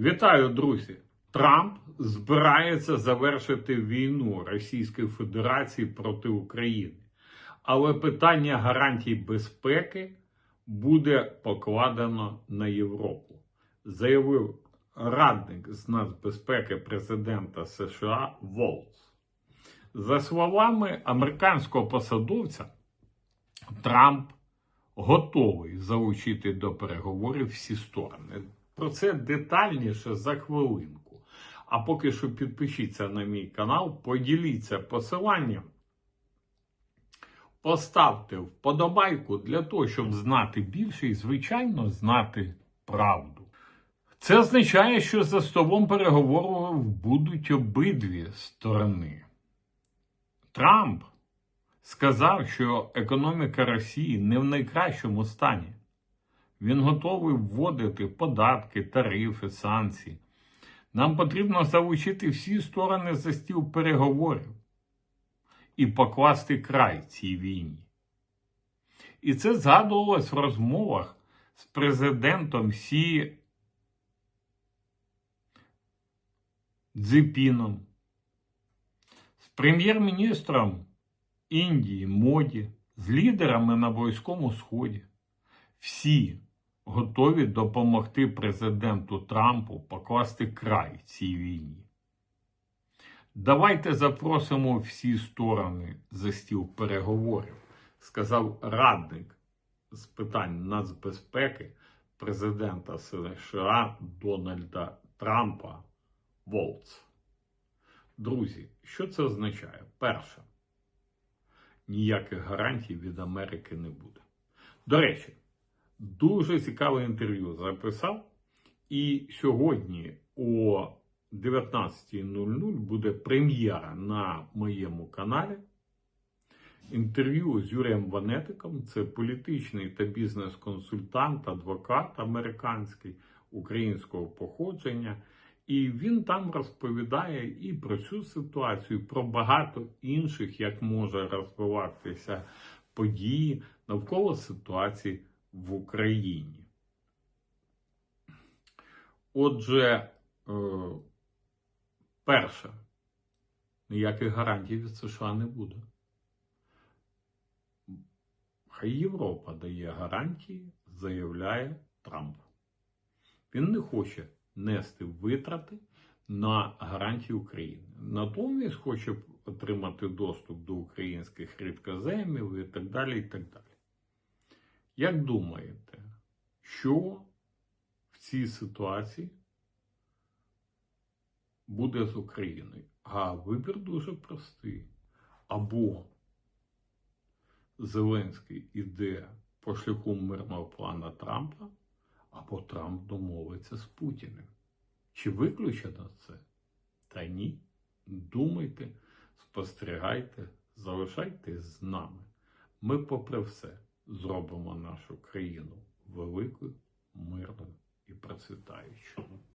Вітаю, друзі! Трамп збирається завершити війну Російської Федерації проти України. Але питання гарантій безпеки буде покладено на Європу, заявив радник з нацбезпеки президента США Волц. За словами американського посадовця, Трамп готовий залучити до переговорів всі сторони. Про це детальніше за хвилинку. А поки що підпишіться на мій канал, поділіться посиланням, поставте вподобайку для того, щоб знати більше і, звичайно, знати правду. Це означає, що за столом переговорів будуть обидві сторони. Трамп сказав, що економіка Росії не в найкращому стані. Він готовий вводити податки, тарифи, санкції. Нам потрібно залучити всі сторони за стіл переговорів і покласти край цій війні. І це згадувалось в розмовах з президентом Сі Цзіпіном, з прем'єр-міністром Індії, Моді, з лідерами на Близькому Сході. Всі готові допомогти президенту Трампу покласти край цій війні. Давайте запросимо всі сторони за стіл переговорів, сказав радник з питань нацбезпеки президента США Дональда Трампа Волц. Друзі, що це означає? Перше, ніяких гарантій від Америки не буде. До речі, дуже цікаве інтерв'ю записав. І сьогодні о 19.00 буде прем'єра на моєму каналі. Інтерв'ю з Юрієм Ванетиком, це політичний та бізнес-консультант, адвокат американський українського походження. І він там розповідає і про цю ситуацію, і про багато інших, як може розвиватися події навколо ситуації в Україні. Отже, е, перше, ніяких гарантій від США не буде. Хай Європа дає гарантії, заявляє Трамп. Він не хоче нести витрати на гарантії України. Натомість хоче отримати доступ до українських рідкоземів і так далі. і так далі. Як думаєте, що в цій ситуації буде з Україною? А вибір дуже простий. Або Зеленський іде по шляху мирного плана Трампа, або Трамп домовиться з Путіним. Чи виключено це? Та ні. Думайте, спостерігайте, залишайтесь з нами. Ми, попри все, зробимо нашу країну великою, мирною і процвітаючою.